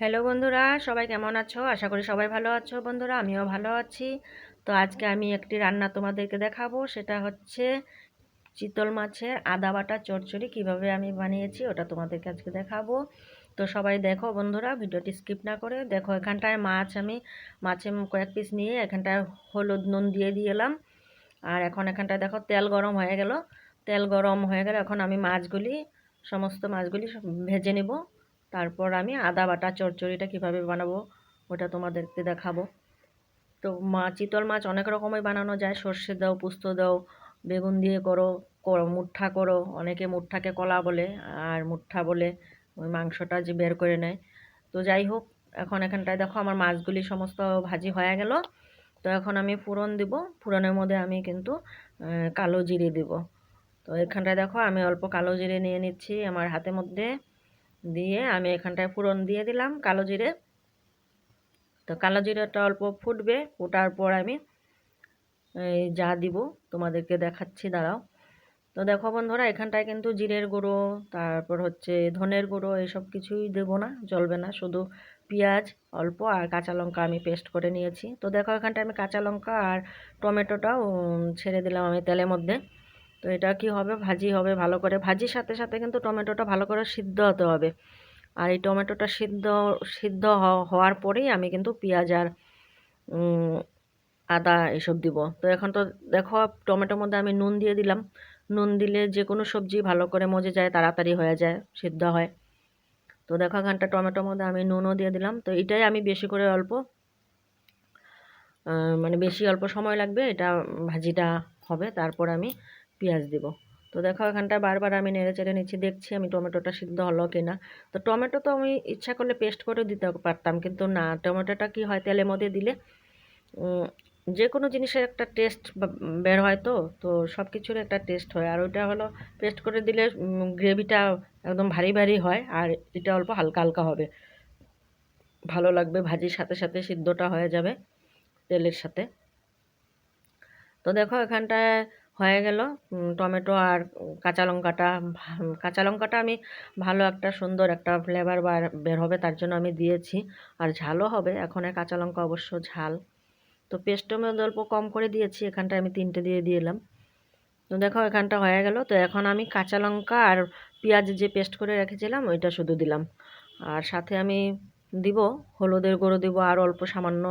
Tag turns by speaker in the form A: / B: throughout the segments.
A: Hello বন্ধুরা, সবাই কেমন আছো? আশা করি সবাই ভালো আছো বন্ধুরা, আমিও ভালো আছি। তো আজকে আমি একটি রান্না তোমাদেরকে দেখাবো, সেটা হচ্ছে চিতল মাছের আদা বাটা চচ্চড়ি কীভাবে আমি বানিয়েছি, ওটা তোমাদেরকে আজকে দেখাবো। তো সবাই দেখো বন্ধুরা, ভিডিওটি স্কিপ না করে, দেখো এখানটায় মাছ আমি, মাছে কয়েক পিস নিয়ে এখানটায় হলুদ নুন দিয়ে দিয়েলাম। আর এখন এখানটায় দেখো তেল গরম হয়ে গেল, তেল গরম হয়ে গেলে, এখন আমি মাছগুলি, সমস্ত মাছগুলি ভেজে নিব। তারপর আমি আদা বাটা চচ্চড়িটা কীভাবে বানাবো ওটা তোমাদেরকে দেখাবো। তো মা, চিতল মাছ অনেক রকমের বানানো যায়। সর্ষে দাও, পুস্ত দাও, বেগুন দিয়ে করো করো, মুঠা করো। অনেকে মুঠাকে কলা বলে, আর মুঠা বলে ওই মাংসটা যে বের করে নেয়। তো যাই হোক, এখন এখানটায় দেখো আমার মাছগুলি সমস্ত ভাজি হয়ে গেল। তো এখন আমি ফুরন দিব। ফুরনের মধ্যে আমি কিন্তু কালো জিরে দিব। তো এখানটায় দেখো আমি অল্প কালো জিরে নিয়ে নিচ্ছি। আমার হাতের মধ্যে দিয়ে আমি এখানটায় ফোড়ন দিয়ে দিলাম কালো জিরে। তো কালো জিরেটা অল্প ফুটবে, ফোটার পর আমি, এই যা দিব তোমাদেরকে দেখাচ্ছি, দাঁড়াও। তো দেখো বন্ধুরা, এখানটায় কিন্তু জিরের গুঁড়ো, তারপর হচ্ছে ধনের গুঁড়ো, এসব কিছুই দেবো না, চলবে না, শুধু পেঁয়াজ অল্প আর কাঁচা লঙ্কা আমি পেস্ট করে নিয়েছি। তো দেখো এখানটায় আমি কাঁচা লঙ্কা আর টমেটোটাও ছেড়ে দিলাম আমি তেলের মধ্যে। তো এটা কি হবে? ভাজি হবে, ভালো করে ভাজির সাথে সাথে কিন্তু টমেটোটা ভালো করে সিদ্ধ হতে হবে। আর এই টমেটোটা সিদ্ধ সিদ্ধ হওয়ার পরেই আমি কিন্তু পেঁয়াজ আর আদা এসব দিব। তো এখন তো দেখো টমেটোর মধ্যে আমি নুন দিয়ে দিলাম। নুন দিলে যে কোনো সবজি ভালো করে মজে যায়, তাড়াতাড়ি হয়ে যায়, সিদ্ধ হয়। তো দেখো এখানটা টমেটোর মধ্যে আমি নুনও দিয়ে দিলাম। তো এটাই আমি বেশি করে অল্প মানে বেশি অল্প সময় লাগবে এটা ভাজিটা হবে। তারপর আমি পেঁয়াজ দিব। তো দেখো, এখানটা বারবার আমি নেড়ে চেড়ে নিচ্ছি। দেখছি আমি টমেটোটা সিদ্ধ হলো কি না তো টমেটো তো আমি ইচ্ছা করলে পেস্ট করে দিতে পারতাম, কিন্তু না, টমেটোটা কি হয়, তেলের মধ্যে দিলে যে কোনো জিনিসের একটা টেস্ট বের হয় তো তো সব কিছুর একটা টেস্ট হয়। আর ওইটা হলো, পেস্ট করে দিলে গ্রেভিটা একদম ভারী ভারী হয়, আর এটা অল্প হালকা হালকা হবে। ভালো লাগবে, ভাজির সাথে সাথে সিদ্ধটা হয়ে যাবে তেলের সাথে। তো দেখো, এখানটায় হয়ে গেল। টমেটো আর কাঁচা লঙ্কাটা কাঁচা লঙ্কাটা আমি ভালো একটা সুন্দর একটা ফ্লেভার বের হবে তার জন্য আমি দিয়েছি। আর ঝালও হবে, এখন কাঁচা লঙ্কা অবশ্য ঝাল। তো পেস্টও অল্প কম করে দিয়েছি এখানটা আমি তিনটে দিয়ে দিলাম। তো দেখো এখানটা হয়ে গেল। তো এখন আমি কাঁচা লঙ্কা আর পেঁয়াজ যে পেস্ট করে রেখেছিলাম, ওইটা শুধু দিলাম। আর সাথে আমি দিব, হলুদের গুঁড়ো দিব, আর অল্প সামান্য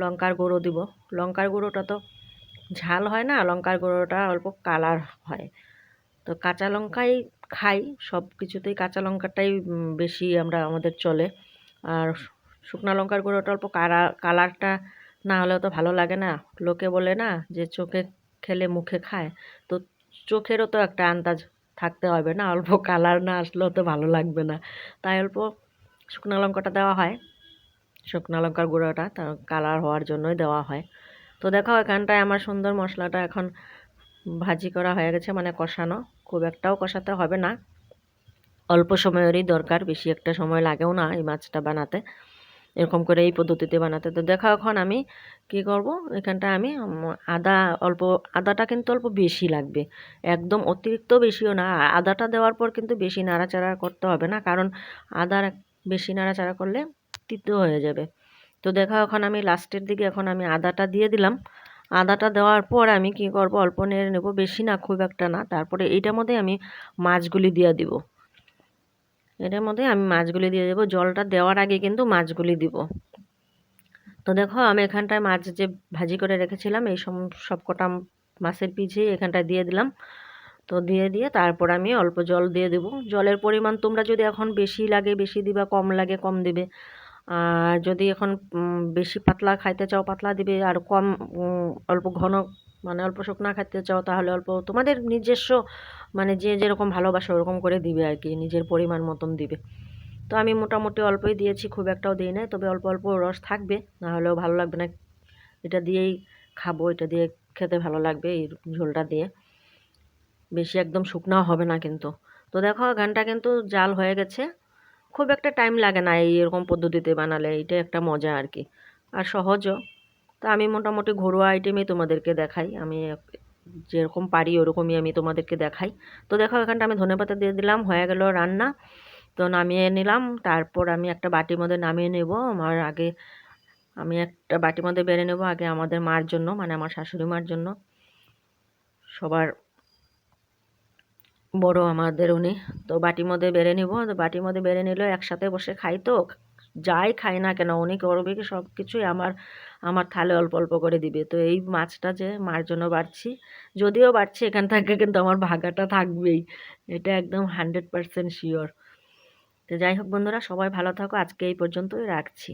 A: লঙ্কার গুঁড়ো দিব। লঙ্কার গুঁড়োটা তো ঝাল হয় না, লঙ্কার গুঁড়োটা অল্প কালার হয়। তো কাঁচা লঙ্কাই খাই, সব কিছুতেই কাঁচা লঙ্কাটাই বেশি আমরা আমাদের চলে। আর শুকনো লঙ্কার গুঁড়োটা অল্প কারা কালারটা না হলেও তো ভালো লাগে না। লোকে বলে না যে চোখে খেলে মুখে খায়। তো চোখেরও তো একটা আন্দাজ থাকতে হবে না, অল্প কালার না আসলেও তো ভালো লাগবে না। তাই অল্প শুকনো লঙ্কাটা দেওয়া হয়। শুকনো লঙ্কার গুঁড়োটা কালার হওয়ার জন্যই দেওয়া হয়। তো দেখো, এখানটায় আমার সুন্দর মশলাটা এখন ভাজি করা হয়ে গেছে মানে কষানো। খুব একটাও কষাতে হবে না। অল্প সময়েরই দরকার, বেশি একটা সময় লাগেও না এই মাছটা বানাতে। এরকম করে এই পদ্ধতিতে বানাতে। তো দেখো, এখন আমি কি করব? এখানটা আমি আদা, অল্প, আদাটা কিন্তু অল্প বেশি লাগবে। একদম অতিরিক্ত বেশিও না। আদাটা দেওয়ার পর কিন্তু বেশি নাড়াচাড়া করতে হবে না, কারণ আদার বেশি নাড়াচাড়া করলে তিতো হয়ে যাবে। তো দেখো এখন আমি লাস্টের দিকে এখন আমি আদাটা দিয়ে দিলাম। আদাটা দেওয়ার পর আমি কি করব, অল্প নেড়ে নেব, বেশি না, খুব একটা না। তারপরে এইটার মধ্যে আমি মাছগুলি দিয়ে দিব। এটার মধ্যে আমি মাছগুলি দিয়ে দেবো। জলটা দেওয়ার আগে কিন্তু মাছগুলি দিব। তো দেখো, আমি এখানটায় মাছ যে ভাজি করে রেখেছিলাম, এই সব কটা মাছের পিছিয়ে এখানটায় দিয়ে দিলাম। তো দিয়ে দিয়ে তারপর আমি অল্প জল দিয়ে দেবো। জলের পরিমাণ তোমরা যদি এখন বেশি লাগে, বেশি দিবা, কম লাগে, কম দিবে। আর যদি এখন বেশি পাতলা খাইতে চাও, পাতলা দিবে, আর কম অল্প ঘন মানে অল্প শুকনা খাইতে চাও, তাহলে অল্প তোমাদের নিজস্ব মানে যে যেরকম ভালোবাসে ওরকম করে দিবে আর কি, নিজের পরিমাণ মতন দিবে। তো আমি মোটামুটি অল্পই দিয়েছি, খুব একটাও দিই নাই, তবে অল্প অল্প রস থাকবে, না হলেও ভালো লাগবে না। এটা দিয়েই খাব, এটা দিয়ে খেতে ভালো লাগবে, এই ঝোলটা দিয়ে। বেশি একদম শুকনাও হবে না কিন্তু। তো দেখো গানটা কিন্তু জাল হয়ে গেছে। খুব একটা টাইম লাগে না এই এরকম পদ্ধতিতে বানালে এইটা একটা মজা আর কি আর সহজও। তো আমি মোটামুটি ঘরোয়া আইটেমই তোমাদেরকে দেখাই। আমি যেরকম পারি ওরকমই আমি তোমাদেরকে দেখাই। তো দেখো, এখানটা আমি ধনে পাতা দিয়ে দিলাম, হয়ে গেল রান্না। তো নামিয়ে নিলাম, তারপর আমি একটা বাটির মধ্যে নামিয়ে নেব। আমার আগে আমি একটা বাটির মধ্যে বেড়ে নেব, আগে আমাদের মার জন্য মানে আমার শাশুড়ি মার জন্য। সবার বড় আমাদের উনি। তো বাটির মধ্যে বেড়ে নিব। তো বাটির মধ্যে বেড়ে নিলেও একসাথে বসে খাই তো। যাই খাই না কেন, উনি করবে কি সব কিছুই আমার আমার থালে অল্প অল্প করে দিবে। তো এই মাছটা যে মার জন্য বাড়ছি। যদিও বাড়ছি, এখান থেকে কিন্তু আমার ভাগাটা থাকবেই। এটা একদম হান্ড্রেড পারসেন্ট শিওর তো যাই হোক বন্ধুরা, সবাই ভালো থাকো। আজকে এই পর্যন্তই রাখছি।